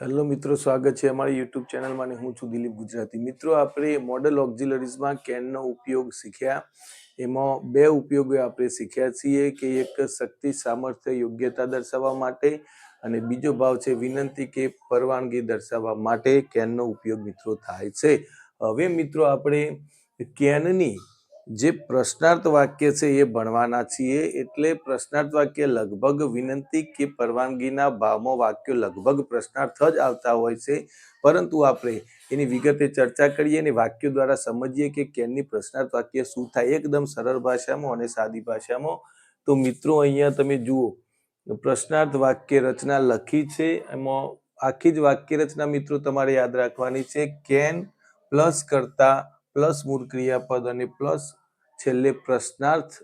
Hello મિત્રો, સ્વાગત છે અમારી યુટ્યુબ ચેનલમાં હું છું દિલીપ ગુજરાતી. મિત્રો, આપણે મોડલ ઓક્ઝિલરીઝમાં કેનનો ઉપયોગ શીખ્યા. એમાં બે ઉપયોગો આપણે શીખ્યા છીએ કે એક શક્તિ, સામર્થ્ય, યોગ્યતા દર્શાવવા માટે અને બીજો ભાવ છે વિનંતી કે પરવાનગી દર્શાવવા માટે કેનનો ઉપયોગ મિત્રો થાય છે. હવે મિત્રો, આપણે કેનની જે પ્રશ્નાર્થ વાક્ય છે એ ભણવાના છીએ એટલે પ્રશ્નાર્થ વાક્ય લગભગ વિનંતી કે પરવાનગીના ભાવમાં વાક્યો લગભગ પ્રશ્નાર્થ જ આવતા હોય છે. પરંતુ આપણે એની વિગતે ચર્ચા કરીએ અને વાક્યો દ્વારા સમજીએ કે કેનની પ્રશ્નાર્થ વાક્ય શું થાય એકદમ સરળ ભાષામાં અને સાદી ભાષામાં. તો મિત્રો, અહીંયા તમે જુઓ, પ્રશ્નાર્થ વાક્ય રચના લખી છે. એમાં આખી જ વાક્ય રચના મિત્રો તમારે યાદ રાખવાની છે. કેન પ્લસ કરતા પ્લસ મૂળ ક્રિયાપદ અને પ્લસ છેલ્લે પ્રશ્નાર્થ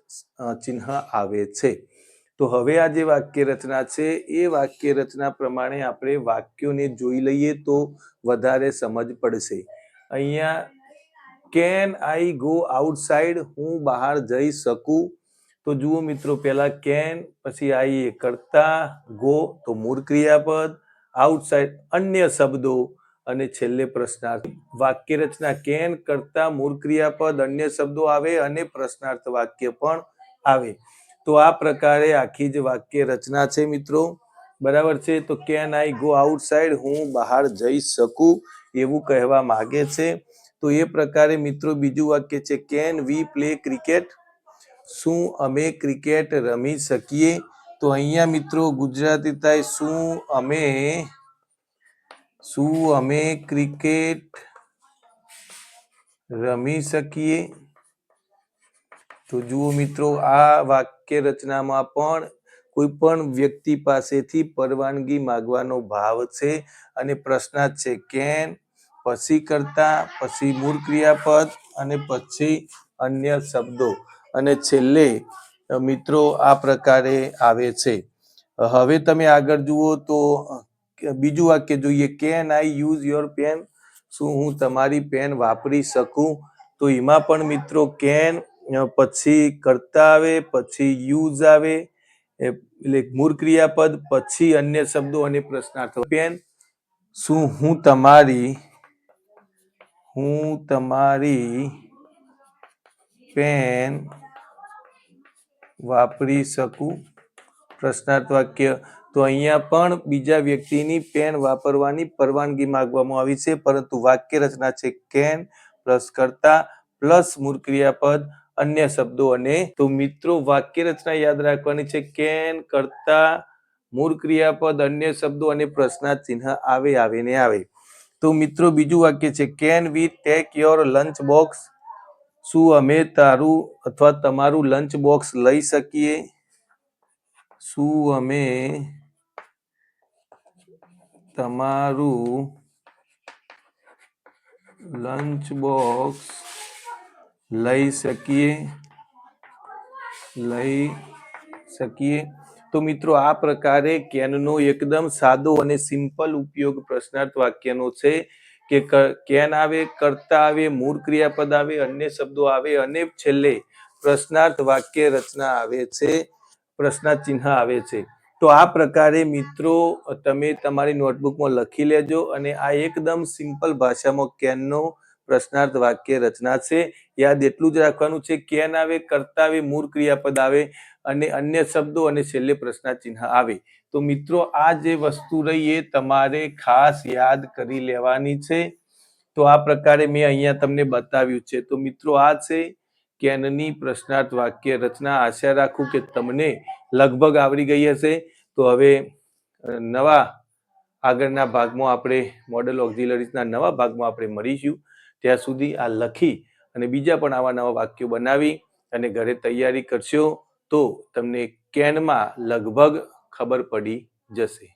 ચિહ્ન આવે છે. તો હવે આ જે વાક્ય રચના છે, એ વાક્ય રચના પ્રમાણે આપણે વાક્યોને જોઈ લઈએ તો વધારે સમજ પડશે. અહીંયા, કેન આઈ ગો આઉટસાઇડ? હું બહાર જઈ શકું? તો જુઓ મિત્રો, પહેલા કેન, પછી આઈ કરતા, ગો, તો મૂળ ક્રિયાપદ, આઉટસાઇડ, અન્ય શબ્દો અને છેલ્લે પ્રશ્નાર્થ. વાક્ય રચના કેન કરતા મૂળ ક્રિયાપદ અન્ય શબ્દો આવે અને પ્રશ્નાર્થ વાક્ય પણ આવે. તો આ પ્રકારે આખી જ વાક્ય રચના છે મિત્રો. બરાબર છે? તો કેન આઈ ગો આઉટસાઇડ? હું બહાર જઈ શકું? એવું કહેવા માગે છે. તો એ પ્રકારે મિત્રો બીજું વાક્ય છે. Can we play cricket? શું અમે ક્રિકેટ રમી શકીએ? તો અહીંયા મિત્રો ગુજરાતી થાય, શું અમે શું અમે ક્રિકેટ રમી શકીએ? તો જુઓ મિત્રો, આ વાક્ય રચનામાં પણ કોઈ પણ વ્યક્તિ પાસેથી પરવાનગી માગવાનો ભાવ છે અને પ્રશ્નાર્થ છે કેન પછી કરતા, પછી મૂળ ક્રિયાપદ અને પછી અન્ય શબ્દો. અને છેલ્લે, મિત્રો, આ પ્રકારે આવે છે. હવે તમે આગળ જુઓ તો બીજું વાક્ય જોઈએ. Can I use your pen શું હું તમારી પેન વાપરી શકું? તો એમાં પણ મિત્રો કેન પછી કરતા આવે પછી યુઝ આવે. એટલે મૂળ ક્રિયાપદ પછી અન્ય શબ્દો અને પ્રશ્નાર્થ. પેન શું હું તમારી હું તમારી પેન વાપરી શકું? પ્રશ્નાર્થ વાક્ય તો અહીંયા પણ બીજા વ્યક્તિની પેન વાપરવાની પરવાનગી માંગવામાં આવી છે, પરંતુ વાક્ય રચના છે કેન પ્લસ કરતા પ્લસ મૂળ ક્રિયાપદ અન્ય શબ્દો અને તો મિત્રો વાક્ય રચના યાદ રાખવાની છે કેન કરતા મૂળ ક્રિયાપદ અન્ય શબ્દો અને પ્રશ્નાર્થ આવે આવે ને આવે. તો મિત્રો બીજું વાક્ય છે can we take your lunch box શું અમે તારું અથવા તમારું લંચ બોક્સ લઈ શકીએ? શું અમે તમારું લંચ બોક્સ લઈ શકીએ? લઈ શકીએ? તો મિત્રો, આ પ્રકારે કેનનો એકદમ સાદો અને સિમ્પલ ઉપયોગ પ્રશ્નાર્થ વાક્યનો છે કે, કેન આવે, કરતા આવે, મૂળ ક્રિયાપદ આવે, અન્ય શબ્દો આવે અને છેલ્લે પ્રશ્નાર્થ વાક્ય રચના આવે છે, પ્રશ્નાર્થ ચિહ્ન આવે છે. તો આ પ્રકારે મિત્રો, તમે તમારી નોટબુકમાં લખી લેજો અને આ એકદમ સિમ્પલ ભાષામાં કેનનો પ્રશ્નાર્થ વાક્ય રચના છે. યાદ એટલું જ રાખવાનું છે, કેન આવે, કરતા આવે, મૂળ ક્રિયાપદ આવે અને અન્ય શબ્દો અને છેલ્લે પ્રશ્નાર્થ ચિહ્ન આવે. તો મિત્રો, આ જે વસ્તુ રહી એ તમારે ખાસ યાદ કરી લેવાની છે. તો આ પ્રકારે મેં અહીંયા તમને બતાવ્યું છે. તો મિત્રો, આ છે કેનની પ્રશ્નાર્થ વાક્ય રચના. આશા રાખું કે તમને લગભગ આવડી ગઈ હશે. તો હવે નવા આગળના ભાગમાં આપણે મોડલ ઓક્ઝિલરીઝના નવા ભાગમાં આપણે મળીશું. ત્યાં સુધી આ લખી અને બીજા પણ આવા નવા વાક્યો બનાવી અને ઘરે તૈયારી કરશો તો તમને કેનમાં લગભગ ખબર પડી જશે.